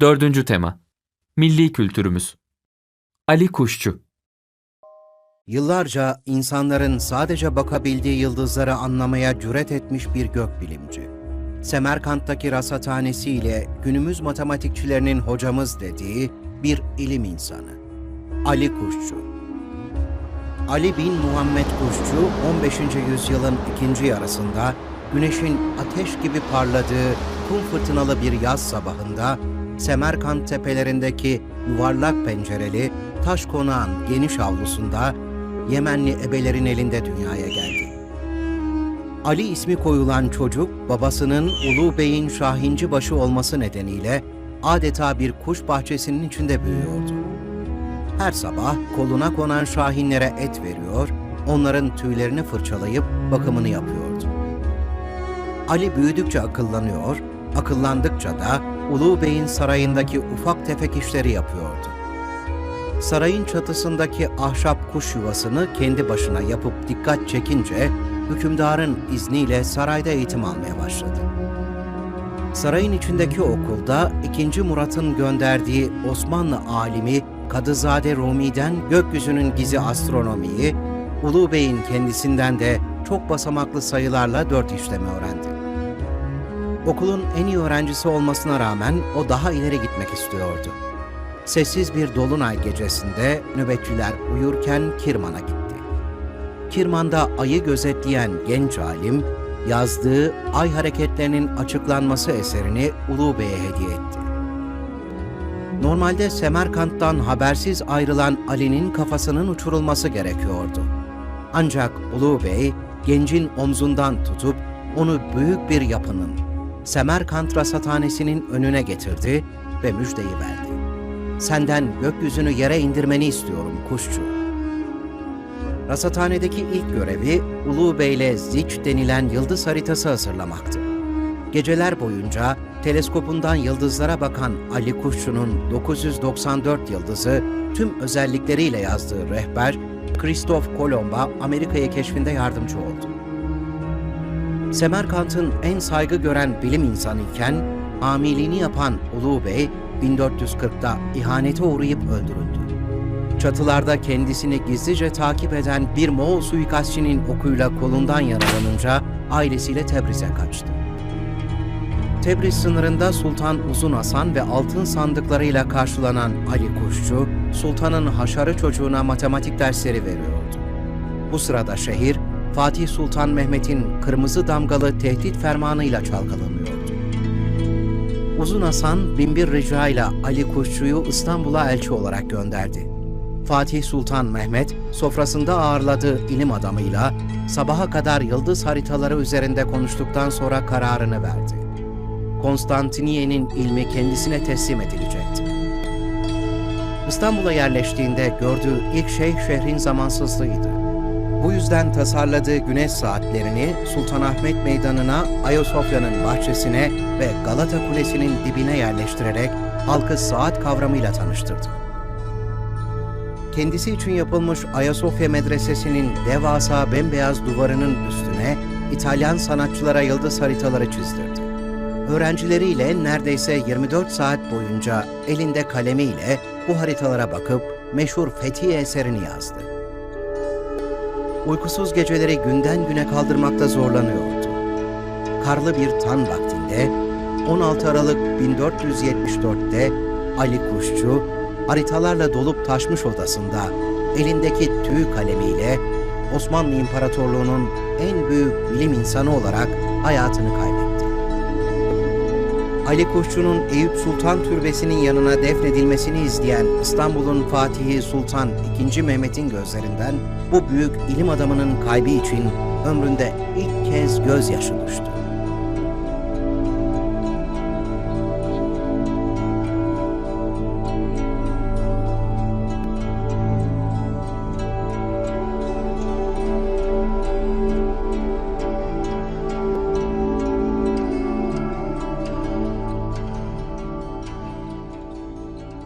Dördüncü tema. Milli kültürümüz. Ali Kuşçu. Yıllarca insanların sadece bakabildiği yıldızları anlamaya cüret etmiş bir gökbilimci. Semerkant'taki rasathanesiyle günümüz matematikçilerinin hocamız dediği bir ilim insanı. Ali Kuşçu. Ali bin Muhammed Kuşçu 15. yüzyılın ikinci yarısında güneşin ateş gibi parladığı kum fırtınalı bir yaz sabahında Semerkant tepelerindeki yuvarlak pencereli taş konağın geniş avlusunda Yemenli ebelerin elinde dünyaya geldi. Ali ismi koyulan çocuk babasının Ulu Bey'in Şahinci başı olması nedeniyle adeta bir kuş bahçesinin içinde büyüyordu. Her sabah koluna konan şahinlere et veriyor, onların tüylerini fırçalayıp bakımını yapıyordu. Ali büyüdükçe akıllanıyor, akıllandıkça da Ulu Bey'in sarayındaki ufak tefek işleri yapıyordu. Sarayın çatısındaki ahşap kuş yuvasını kendi başına yapıp dikkat çekince hükümdarın izniyle sarayda eğitim almaya başladı. Sarayın içindeki okulda 2. Murat'ın gönderdiği Osmanlı alimi Kadızade Rumi'den gökyüzünün gizi astronomiyi, Ulu Bey'in kendisinden de çok basamaklı sayılarla dört işlemi öğrendi. Okulun en iyi öğrencisi olmasına rağmen o daha ileri gitmek istiyordu. Sessiz bir dolunay gecesinde nöbetçiler uyurken Kirman'a gitti. Kirman'da ayı gözetleyen genç alim, yazdığı ay hareketlerinin açıklanması eserini Ulu Bey'e hediye etti. Normalde Semerkant'tan habersiz ayrılan Ali'nin kafasının uçurulması gerekiyordu. Ancak Ulu Bey, gencin omzundan tutup onu büyük bir yapının, Semerkant rasathanesinin önüne getirdi ve müjdeyi verdi. Senden gökyüzünü yere indirmeni istiyorum kuşçu. Rasathanedeki ilk görevi Ulu Bey'le Ziç denilen yıldız haritası hazırlamaktı. Geceler boyunca teleskopundan yıldızlara bakan Ali Kuşçu'nun 994 yıldızı tüm özellikleriyle yazdığı rehber Christoph Kolomb'a Amerika'yı keşfinde yardımcı oldu. Semerkant'ın en saygı gören bilim insanı iken amiliğini yapan Ulu Bey 1440'da ihanete uğrayıp öldürüldü. Çatılarda kendisini gizlice takip eden bir Moğol suikastçinin okuyla kolundan yaralanınca ailesiyle Tebriz'e kaçtı. Tebriz sınırında Sultan Uzun Hasan ve altın sandıklarıyla karşılanan Ali Kuşçu, Sultan'ın haşarı çocuğuna matematik dersleri veriyordu. Bu sırada şehir, Fatih Sultan Mehmet'in kırmızı damgalı tehdit fermanıyla çalkalanıyordu. Uzun Hasan binbir rica ile Ali Kuşçu'yu İstanbul'a elçi olarak gönderdi. Fatih Sultan Mehmet sofrasında ağırladığı ilim adamıyla sabaha kadar yıldız haritaları üzerinde konuştuktan sonra kararını verdi. Konstantiniye'nin ilmi kendisine teslim edilecekti. İstanbul'a yerleştiğinde gördüğü ilk şey şehrin zamansızlığıydı. Bu yüzden tasarladığı güneş saatlerini Sultanahmet Meydanı'na, Ayasofya'nın bahçesine ve Galata Kulesi'nin dibine yerleştirerek halkı saat kavramıyla tanıştırdı. Kendisi için yapılmış Ayasofya Medresesi'nin devasa bembeyaz duvarının üstüne İtalyan sanatçılara yıldız haritaları çizdirdi. Öğrencileriyle neredeyse 24 saat boyunca elinde kalemiyle bu haritalara bakıp meşhur Fethiye eserini yazdı uykusuz geceleri günden güne kaldırmakta zorlanıyordu. Karlı bir tan vaktinde 16 Aralık 1474'te Ali Kuşçu haritalarla dolup taşmış odasında elindeki tüy kalemiyle Osmanlı İmparatorluğu'nun en büyük bilim insanı olarak hayatını kaybetti. Ali Kuşçu'nun Eyüp Sultan Türbesi'nin yanına defnedilmesini izleyen İstanbul'un Fatihi Sultan II. Mehmet'in gözlerinden bu büyük ilim adamının kaybı için ömründe ilk kez gözyaşı düştü.